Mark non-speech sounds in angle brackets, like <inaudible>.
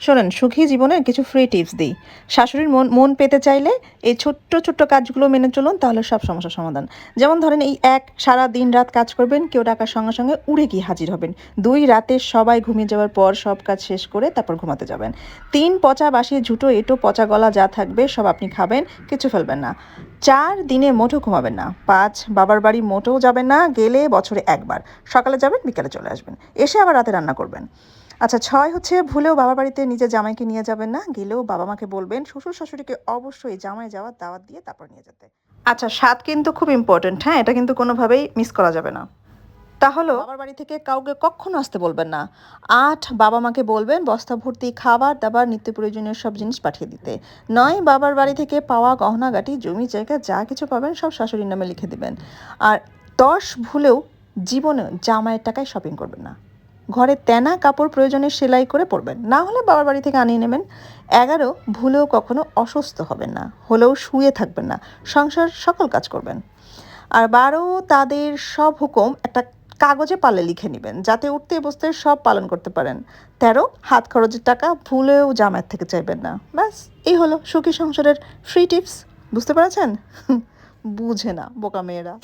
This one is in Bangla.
শোনেন, সুখী জীবনের কিছু ফ্রি টিপস দিই। শাশুড়ির মন মন পেতে চাইলে এই ছোট্ট ছোট্ট কাজগুলো মেনে চলুন, তাহলে সব সমস্যার সমাধান। যেমন ধরেন, এই এক সারা দিন রাত কাজ করবেন, কেউ ডাকার সঙ্গে সঙ্গে উড়ে গিয়ে হাজির হবেন। দুই রাতে সবাই ঘুমিয়ে যাওয়ার পর সব কাজ শেষ করে তারপর ঘুমাতে যাবেন। তিন পচা বাসি, ঝুটো এটো, পচা গলা যা থাকবে, সব আপনি খাবেন, কিছু ফেলবেন না। চার দিনে মোটেও ঘুমাবেন না। পাঁচ, বাবার বাড়ি মোটেও যাবেন না, গেলে বছরে একবার। সকালে যাবেন, বিকালে চলে আসবেন। এসে আবার রাতে রান্না করবেন। আচ্ছা ছয় হচ্ছে ভুলেও বাবার বাড়িতে নিজের জামাইকে নিয়ে যাবেন না গেলেও বাবা মাকে বলবেন শ্বশুর শাশুড়িকে অবশ্যই জামাই যাওয়ার দাওয়াত দিয়ে তারপর নিয়ে যেতে। আচ্ছা সাত কিন্তু খুব ইম্পর্টেন্ট হ্যাঁ? এটা কিন্তু কোনোভাবেই মিস করা যাবে না। তাহলে বাবার বাড়ি থেকে কাউকে কখনো আসতে বলবেন না। আট বাবা মাকে বলবেন বস্তা ভর্তি খাবার দাবার নিত্য প্রয়োজনীয় সব জিনিস পাঠিয়ে দিতে। নয় বাবার বাড়ি থেকে পাওয়া গহনাগাটি জমি জায়গা যা কিছু পাবেন সব শাশুড়ির নামে লিখে দিবেন। আর দশ ভুলেও জীবনে জামাইয়ের টাকায় শপিং করবেন না। ঘরে তেনা কাপড় প্রয়োজনে সেলাই করে পরবেন। না হলে বাবার বাড়ি থেকে আনিয়ে নেবেন। এগারো, ভুলেও কখনো অসুস্থ হবেন না। হলেও শুয়ে থাকবেন না। সংসার সকল কাজ করবেন। আর বারো, তাদের সব হুকুম একটা কাগজে পালে লিখে নেবেন, যাতে উঠতে বসতে সব পালন করতে পারেন। তেরো, হাত খরচের টাকা ভুলেও জামায়াত থেকে চাইবেন না। ব্যাস, এই হলো সুখী সংসারের ফ্রি টিপস বুঝতে পেরেছেন? <laughs> বুঝে না, বোকা মেয়েরা।